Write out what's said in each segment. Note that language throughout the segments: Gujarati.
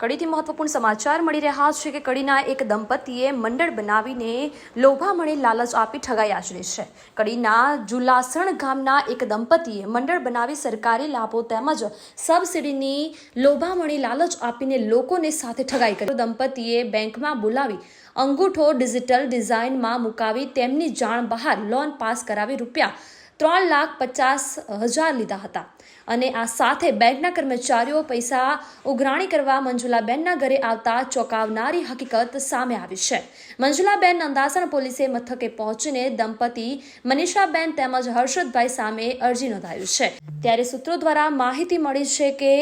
કડીથી મહત્વપૂર્ણ સમાચાર મળી રહ્યા છે કે કડીના એક દંપતીએ મંડળ બનાવીને લોભામણી લાલચ આપી ઠગાઈ આચરી છે. કડીના જુલાસણ ગામના એક દંપતીએ મંડળ બનાવી સરકારી લાભો તેમજ સબસિડીની લોભામણી લાલચ આપીને લોકોને સાથે ઠગાઈ કરી. દંપતીએ બેંકમાં બોલાવી અંગૂઠો ડિજિટલ ડિઝાઇનમાં મુકાવી તેમની જાણ બહાર લોન પાસ કરાવી રૂપિયા ત્રણ લાખ પચાસ હજાર લીધા હતા. અને આ સાથે બેંકના કર્મચારીઓ પૈસા ઉઘરાણી કરવા મંજુલાબેનના ઘરે આવતા ચોંકાવનારી હકીકત સામે આવી છે. મંજુલાબેન નંદાસણ પોલીસે મથકે પહોંચીને દંપતી મનીષાબેન તેમજ હર્ષદભાઈ સામે અરજી નોંધાવી છે. ત્યારે સૂત્રો દ્વારા માહિતી મળી છે કે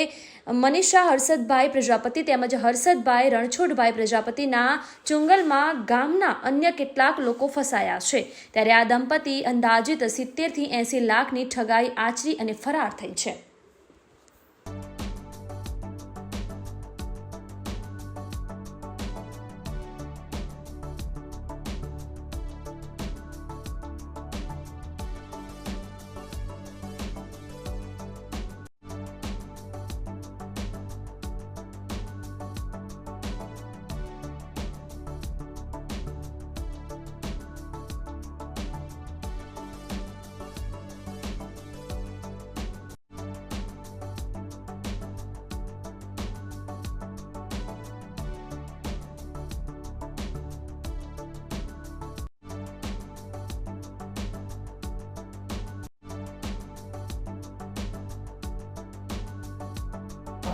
મનીષા હર્ષદભાઈ પ્રજાપતિ તેમજ હર્ષદભાઈ રણછોડભાઈ પ્રજાપતિના ચુંગલમાં ગામના અન્ય કેટલાક લોકો ફસાયા છે. ત્યારે આ દંપતી અંદાજિત સિત્તેરથી એંસી લાખની ઠગાઈ, આચરી અને ફરાર થઈ gente.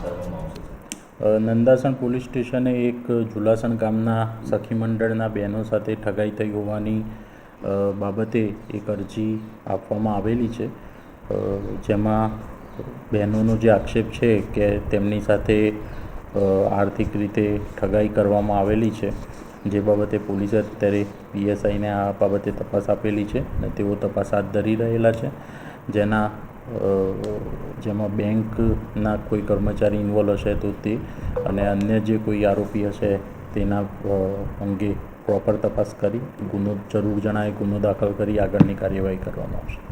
નંદાસણ પોલીસ સ્ટેશને એક જુલાસણ ગામના સખી મંડળના બહેનો સાથે ઠગાઈ થઈ હોવાની બાબતે એક અરજી આપવામાં આવેલી છે. જેમાં બહેનોનો જે આક્ષેપ છે કે તેમની સાથે આર્થિક રીતે ઠગાઈ કરવામાં આવેલી છે, જે બાબતે પોલીસે અત્યારે પીએસઆઈને આ બાબતે તપાસ આપેલી છે અને તેઓ તપાસ હાથ ધરી રહેલા છે. જેના જેમાં બેંકના કોઈ કર્મચારી ઇન્વોલ્વ હશે તો તે અને અન્ય જે કોઈ આરોપી હશે તેના અંગે પ્રોપર તપાસ કરી, ગુનો જરૂર જણાય, ગુનો દાખલ કરી આગળની કાર્યવાહી કરવામાં આવશે.